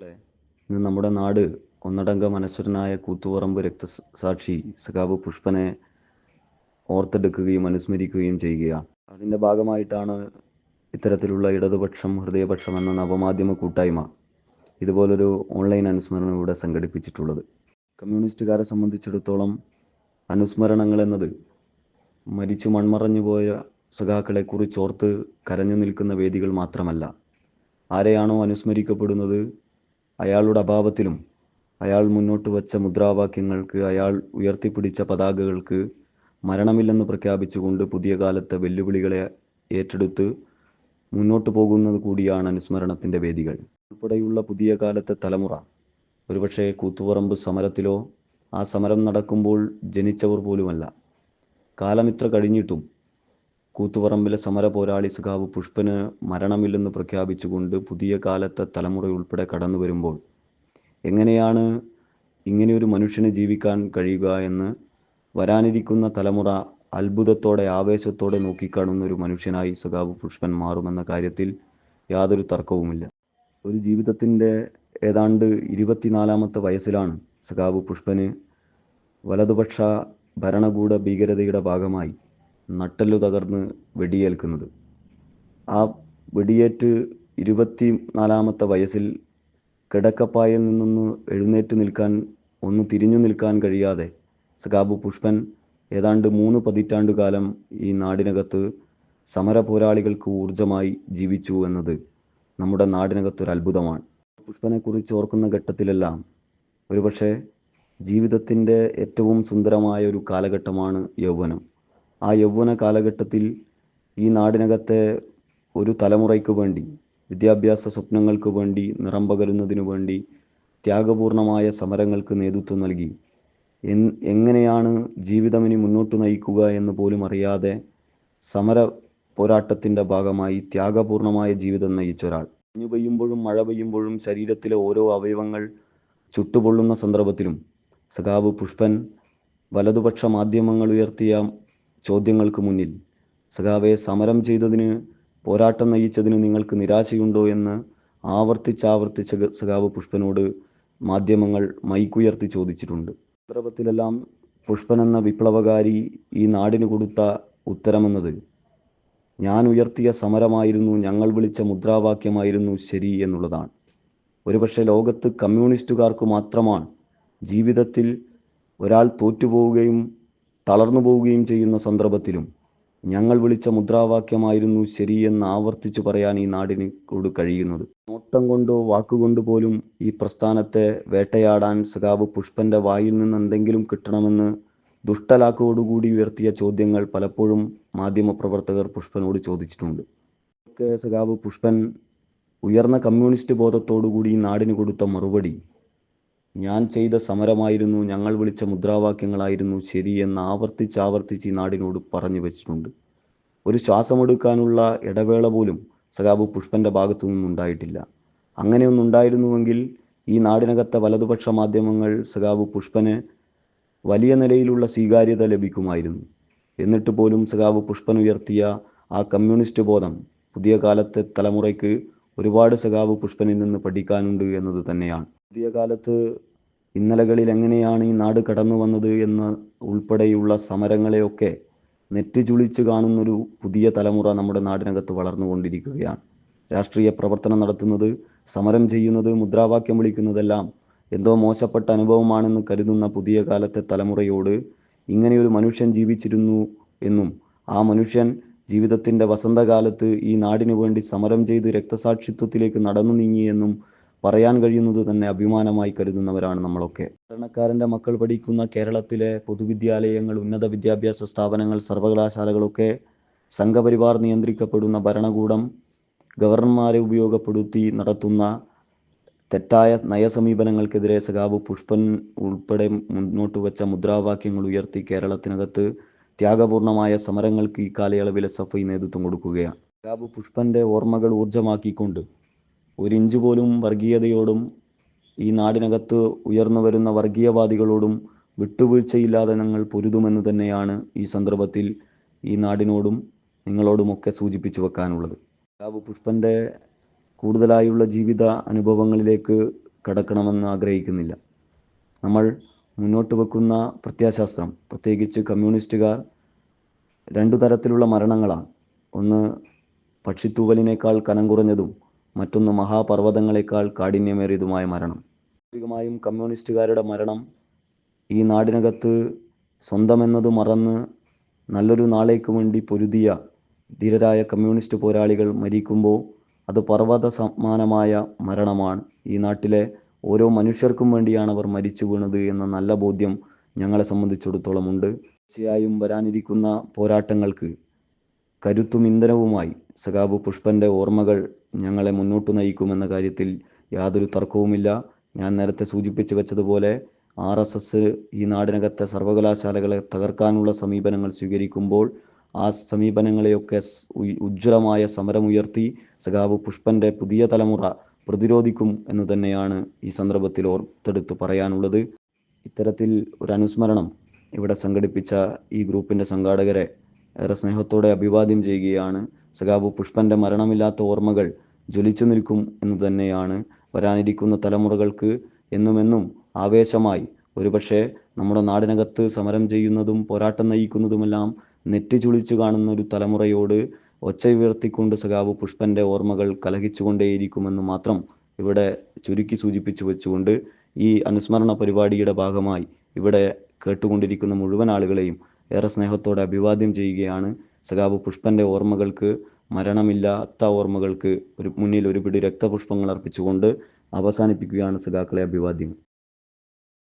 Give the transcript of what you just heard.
ഇന്ന് നമ്മുടെ നാട് ഒന്നടങ്ക മനസ്വരനായ കൂത്തുപറമ്പ് രക്തസാക്ഷി സഖാവ് പുഷ്പനെ ഓർത്തെടുക്കുകയും അനുസ്മരിക്കുകയും ചെയ്യുക അതിന്റെ ഭാഗമായിട്ടാണ് ഇത്തരത്തിലുള്ള ഇടതുപക്ഷം ഹൃദയപക്ഷം എന്ന നവമാധ്യമ കൂട്ടായ്മ ഇതുപോലൊരു ഓൺലൈൻ അനുസ്മരണം ഇവിടെ സംഘടിപ്പിച്ചിട്ടുള്ളത്. കമ്മ്യൂണിസ്റ്റുകാരെ സംബന്ധിച്ചിടത്തോളം അനുസ്മരണങ്ങൾ എന്നത് മരിച്ചു മൺമറഞ്ഞു പോയ സഖാക്കളെ കുറിച്ചോർത്ത് കരഞ്ഞു നിൽക്കുന്ന വേദികൾ മാത്രമല്ല. ആരെയാണോ അനുസ്മരിക്കപ്പെടുന്നത് അയാളുടെ അഭാവത്തിലും അയാൾ മുന്നോട്ട് വച്ച മുദ്രാവാക്യങ്ങൾക്ക് അയാൾ ഉയർത്തിപ്പിടിച്ച പതാകകൾക്ക് മരണമില്ലെന്ന് പ്രഖ്യാപിച്ചുകൊണ്ട് പുതിയ കാലത്തെ വെല്ലുവിളികളെ ഏറ്റെടുത്ത് മുന്നോട്ട് പോകുന്നത് കൂടിയാണ് അനുസ്മരണത്തിന്റെ വേദികൾ. ഉൾപ്പെടെയുള്ള പുതിയ കാലത്തെ തലമുറ ഒരുപക്ഷെ കൂത്തുപറമ്പ് സമരത്തിലോ ആ സമരം നടക്കുമ്പോൾ ജനിച്ചവർ പോലുമല്ല. കാലമിത്ര കഴിഞ്ഞിട്ടും കൂത്തുപറമ്പിലെ സമര പോരാളി സഖാവ് പുഷ്പന് മരണമില്ലെന്ന് പ്രഖ്യാപിച്ചുകൊണ്ട് പുതിയ കാലത്തെ തലമുറ ഉൾപ്പെടെ കടന്നു വരുമ്പോൾ എങ്ങനെയാണ് ഇങ്ങനെയൊരു മനുഷ്യന് ജീവിക്കാൻ കഴിയുക എന്ന് വരാനിരിക്കുന്ന തലമുറ അത്ഭുതത്തോടെ ആവേശത്തോടെ നോക്കിക്കാണുന്ന ഒരു മനുഷ്യനായി സഖാവ് പുഷ്പൻ മാറുമെന്ന കാര്യത്തിൽ യാതൊരു തർക്കവുമില്ല. ഒരു ജീവിതത്തിന്റെ ഏതാണ്ട് ഇരുപത്തിനാലാമത്തെ വയസ്സിലാണ് സഖാവ് പുഷ്പന് വലതുപക്ഷ ഭരണകൂട ഭീകരതയുടെ ഭാഗമായി നട്ടല്ലു തകർന്ന് വെടിയേൽക്കുന്നത്. ആ വെടിയേറ്റ് ഇരുപത്തി നാലാമത്തെ വയസ്സിൽ കിടക്കപ്പായിൽ നിന്നൊന്ന് എഴുന്നേറ്റ് നിൽക്കാൻ ഒന്ന് തിരിഞ്ഞു നിൽക്കാൻ കഴിയാതെ സഖാബു പുഷ്പൻ ഏതാണ്ട് മൂന്ന് പതിറ്റാണ്ടു കാലം ഈ നാടിനകത്ത് സമര പോരാളികൾക്ക് ഊർജമായി ജീവിച്ചു എന്നത് നമ്മുടെ നാടിനകത്തൊരു അത്ഭുതമാണ് പുഷ്പനെക്കുറിച്ച് ഓർക്കുന്ന ഘട്ടത്തിലെല്ലാം ഒരുപക്ഷെ ജീവിതത്തിന്റെ ഏറ്റവും സുന്ദരമായ ഒരു കാലഘട്ടമാണ് യൗവനം. ആ യൗവന കാലഘട്ടത്തിൽ ഈ നാടിനകത്തെ ഒരു തലമുറയ്ക്ക് വേണ്ടി വിദ്യാഭ്യാസ സ്വപ്നങ്ങൾക്ക് വേണ്ടി നിറം പകരുന്നതിനു വേണ്ടി ത്യാഗപൂർണമായ സമരങ്ങൾക്ക് നേതൃത്വം നൽകി. എങ്ങനെയാണ് ജീവിതം ഇനി മുന്നോട്ട് നയിക്കുക എന്ന് പോലും അറിയാതെ സമര പോരാട്ടത്തിന്റെ ഭാഗമായി ത്യാഗപൂർണമായ ജീവിതം നയിച്ച ഒരാൾ. മഞ്ഞു പെയ്യുമ്പോഴും മഴ പെയ്യുമ്പോഴും ശരീരത്തിലെ ഓരോ അവയവങ്ങൾ ചുട്ടുപൊള്ളുന്ന സന്ദർഭത്തിലും സഖാവ് പുഷ്പൻ വലതുപക്ഷ മാധ്യമങ്ങൾ ഉയർത്തിയ ചോദ്യങ്ങൾക്ക് മുന്നിൽ സഖാവെ സമരം ചെയ്തതിന് പോരാട്ടം നയിച്ചതിന് നിങ്ങൾക്ക് നിരാശയുണ്ടോ? എന്ന് ആവർത്തിച്ചാവർത്തിച്ച സഖാവ് പുഷ്പനോട് മാധ്യമങ്ങൾ മൈക്കുയർത്തി ചോദിച്ചിട്ടുണ്ട്. സന്ദർഭത്തിലെല്ലാം പുഷ്പൻ എന്ന വിപ്ലവകാരി ഈ നാടിന് കൊടുത്ത ഉത്തരമെന്നത് ഞാൻ ഉയർത്തിയ സമരമായിരുന്നു ഞങ്ങൾ വിളിച്ച മുദ്രാവാക്യമായിരുന്നു ശരി എന്നുള്ളതാണ്. ഒരുപക്ഷെ ലോകത്ത് കമ്മ്യൂണിസ്റ്റുകാർക്ക് മാത്രമാണ് ജീവിതത്തിൽ ഒരാൾ തോറ്റുപോവുകയും തളർന്നു പോവുകയും ചെയ്യുന്ന സന്ദർഭത്തിലും ഞങ്ങൾ വിളിച്ച മുദ്രാവാക്യമായിരുന്നു ശരിയെന്ന് ആവർത്തിച്ചു പറയാൻ ഈ നാടിന് കൂടു കഴിയുന്നത്. നോട്ടം കൊണ്ടോ വാക്കുകൊണ്ടു പോലും ഈ പ്രസ്ഥാനത്തെ വേട്ടയാടാൻ സഖാവ് പുഷ്പന്റെ വായിൽ നിന്ന് എന്തെങ്കിലും കിട്ടണമെന്ന് ദുഷ്ടലാക്കോടുകൂടി ഉയർത്തിയ ചോദ്യങ്ങൾ പലപ്പോഴും മാധ്യമപ്രവർത്തകർ പുഷ്പനോട് ചോദിച്ചിട്ടുണ്ട്. സഖാവ് പുഷ്പൻ ഉയർന്ന കമ്മ്യൂണിസ്റ്റ് ബോധത്തോടുകൂടി നാടിന് കൊടുത്ത മറുപടി ഞാൻ ചെയ്ത സമരമായിരുന്നു ഞങ്ങൾ വിളിച്ച മുദ്രാവാക്യങ്ങളായിരുന്നു ശരിയെന്ന് ആവർത്തിച്ചാവർത്തിച്ച് ആവർത്തിച്ച് ഈ നാടിനോട് പറഞ്ഞു വെച്ചിട്ടുണ്ട്. ഒരു ശ്വാസമെടുക്കാനുള്ള ഇടവേള പോലും സഖാബു പുഷ്പന്റെ ഭാഗത്തു നിന്നുണ്ടായിട്ടില്ല. അങ്ങനെയൊന്നും ഉണ്ടായിരുന്നുവെങ്കിൽ ഈ നാടിനകത്തെ വലതുപക്ഷ മാധ്യമങ്ങൾ സഖാബു പുഷ്പന് വലിയ നിലയിലുള്ള സ്വീകാര്യത ലഭിക്കുമായിരുന്നു. എന്നിട്ട് പോലും സഖാബ് പുഷ്പൻ ഉയർത്തിയ ആ കമ്മ്യൂണിസ്റ്റ് ബോധം പുതിയ കാലത്തെ തലമുറയ്ക്ക് ഒരുപാട് സഖാബ് പുഷ്പനിൽ നിന്ന് പഠിക്കാനുണ്ട് എന്നത് തന്നെയാണ്. പുതിയ കാലത്ത് ഇന്നലകളിൽ എങ്ങനെയാണ് ഈ നാട് കടന്നു വന്നത് എന്ന് ഉൾപ്പെടെയുള്ള സമരങ്ങളെയൊക്കെ നെറ്റ് ചുളിച്ച് കാണുന്നൊരു പുതിയ തലമുറ നമ്മുടെ നാടിനകത്ത് വളർന്നുകൊണ്ടിരിക്കുകയാണ്. രാഷ്ട്രീയ പ്രവർത്തനം നടത്തുന്നത് സമരം ചെയ്യുന്നത് മുദ്രാവാക്യം വിളിക്കുന്നതെല്ലാം എന്തോ മോശപ്പെട്ട അനുഭവമാണെന്ന് കരുതുന്ന പുതിയ കാലത്തെ തലമുറയോട് ഇങ്ങനെയൊരു മനുഷ്യൻ ജീവിച്ചിരുന്നു എന്നും ആ മനുഷ്യൻ ജീവിതത്തിന്റെ വസന്തകാലത്ത് ഈ നാടിനു വേണ്ടി സമരം ചെയ്ത് രക്തസാക്ഷിത്വത്തിലേക്ക് നടന്നു നീങ്ങിയെന്നും പറയാൻ കഴിയുന്നത് തന്നെ അഭിമാനമായി കരുതുന്നവരാണ് നമ്മളൊക്കെ. ഭരണക്കാരന്റെ മക്കൾ പഠിക്കുന്ന കേരളത്തിലെ പൊതുവിദ്യാലയങ്ങൾ ഉന്നത വിദ്യാഭ്യാസ സ്ഥാപനങ്ങൾ സർവകലാശാലകളൊക്കെ സംഘപരിവാർ നിയന്ത്രിക്കപ്പെടുന്ന ഭരണകൂടം ഗവർണർമാരെ ഉപയോഗപ്പെടുത്തി നടത്തുന്ന തെറ്റായ നയസമീപനങ്ങൾക്കെതിരെ സഖാവ് പുഷ്പൻ ഉൾപ്പെടെ മുന്നോട്ട് വെച്ച മുദ്രാവാക്യങ്ങൾ ഉയർത്തി കേരളത്തിനകത്ത് ത്യാഗപൂർണമായ സമരങ്ങൾക്ക് ഈ കാലയളവിൽ എസ് എഫ് ഐ നേതൃത്വം കൊടുക്കുകയാണ്. സഖാവ് പുഷ്പന്റെ ഓർമ്മകൾ ഊർജമാക്കിക്കൊണ്ട് ഒരിഞ്ച് പോലും വർഗീയതയോടും ഈ നാടിനകത്ത് ഉയർന്നു വരുന്ന വർഗീയവാദികളോടും വിട്ടുവീഴ്ചയില്ലാതെ ഞങ്ങൾ പൊരുതുമെന്ന് തന്നെയാണ് ഈ സന്ദർഭത്തിൽ ഈ നാടിനോടും നിങ്ങളോടുമൊക്കെ സൂചിപ്പിച്ചു വെക്കാനുള്ളത്. ബാബു പുഷ്പന്റെ കൂടുതലായുള്ള ജീവിത അനുഭവങ്ങളിലേക്ക് കടക്കണമെന്ന് ആഗ്രഹിക്കുന്നില്ല. നമ്മൾ മുന്നോട്ട് വെക്കുന്ന പ്രത്യാശാസ്ത്രം പ്രത്യേകിച്ച് കമ്മ്യൂണിസ്റ്റുകാർ രണ്ടു തരത്തിലുള്ള മരണങ്ങളാണ്. ഒന്ന് പക്ഷിത്തൂവലിനേക്കാൾ കനം കുറഞ്ഞതും മറ്റൊന്ന് മഹാപർവതങ്ങളെക്കാൾ കാഠിന്യമേറിയതുമായ മരണം. സ്വാഭാവികമായും കമ്മ്യൂണിസ്റ്റുകാരുടെ മരണം ഈ നാടിനകത്ത് സ്വന്തമെന്നത് മറന്ന് നല്ലൊരു നാളേക്ക് വേണ്ടി പൊരുതിയ ധീരരായ കമ്മ്യൂണിസ്റ്റ് പോരാളികൾ മരിക്കുമ്പോൾ അത് പർവത സമാനമായ മരണമാണ്. ഈ നാട്ടിലെ ഓരോ മനുഷ്യർക്കും വേണ്ടിയാണ് അവർ മരിച്ചു വീണത് എന്ന നല്ല ബോധ്യം ഞങ്ങളെ സംബന്ധിച്ചിടത്തോളം ഉണ്ട്. തീർച്ചയായും വരാനിരിക്കുന്ന പോരാട്ടങ്ങൾക്ക് കരുത്തും ഇന്ധനവുമായി സഖാബ് പുഷ്പന്റെ ഓർമ്മകൾ ഞങ്ങളെ മുന്നോട്ട് നയിക്കുമെന്ന കാര്യത്തിൽ യാതൊരു തർക്കവുമില്ല. ഞാൻ നേരത്തെ സൂചിപ്പിച്ചു വെച്ചതുപോലെ ആർ എസ് എസ് ഈ നാടിനകത്തെ സർവകലാശാലകളെ തകർക്കാനുള്ള സമീപനങ്ങൾ സ്വീകരിക്കുമ്പോൾ ആ സമീപനങ്ങളെയൊക്കെ ഉജ്ജ്വലമായ സമരമുയർത്തി സഖാബ് പുഷ്പന്റെ പുതിയ തലമുറ പ്രതിരോധിക്കും എന്ന് തന്നെയാണ് ഈ സന്ദർഭത്തിൽ ഓർത്തെടുത്ത് പറയാനുള്ളത്. ഇത്തരത്തിൽ ഒരു അനുസ്മരണം ഇവിടെ സംഘടിപ്പിച്ച ഈ ഗ്രൂപ്പിന്റെ സംഘാടകരെ ഏറെ സ്നേഹത്തോടെ അഭിവാദ്യം ചെയ്യുകയാണ്. സഖാബ് പുഷ്പന്റെ മരണമില്ലാത്ത ഓർമ്മകൾ ജ്വലിച്ചു നിൽക്കും എന്ന് തന്നെയാണ് വരാനിരിക്കുന്ന തലമുറകൾക്ക് എന്നുമെന്നും ആവേശമായി. ഒരുപക്ഷെ നമ്മുടെ നാടിനകത്ത് സമരം ചെയ്യുന്നതും പോരാട്ടം നയിക്കുന്നതുമെല്ലാം നെറ്റി ചുളിച്ചു കാണുന്ന ഒരു തലമുറയോട് ഒച്ച ഉയർത്തിക്കൊണ്ട് സഖാബ് പുഷ്പന്റെ ഓർമ്മകൾ കലഹിച്ചുകൊണ്ടേയിരിക്കുമെന്ന് മാത്രം ഇവിടെ ചുരുക്കി സൂചിപ്പിച്ചു വെച്ചുകൊണ്ട് ഈ അനുസ്മരണ പരിപാടിയുടെ ഭാഗമായി ഇവിടെ കേട്ടുകൊണ്ടിരിക്കുന്ന മുഴുവൻ ആളുകളെയും ഏറെ സ്നേഹത്തോടെ അഭിവാദ്യം ചെയ്യുകയാണ്. സഖാബ് പുഷ്പന്റെ ഓർമ്മകൾക്ക് മരണമില്ലാത്ത ഓർമ്മകൾക്ക് ഒരു മുന്നിൽ ഒരു പിടി രക്തപുഷ്പങ്ങൾ അർപ്പിച്ചുകൊണ്ട് അവസാനിപ്പിക്കുകയാണ് സഖാക്കളെ അഭിവാദ്യം.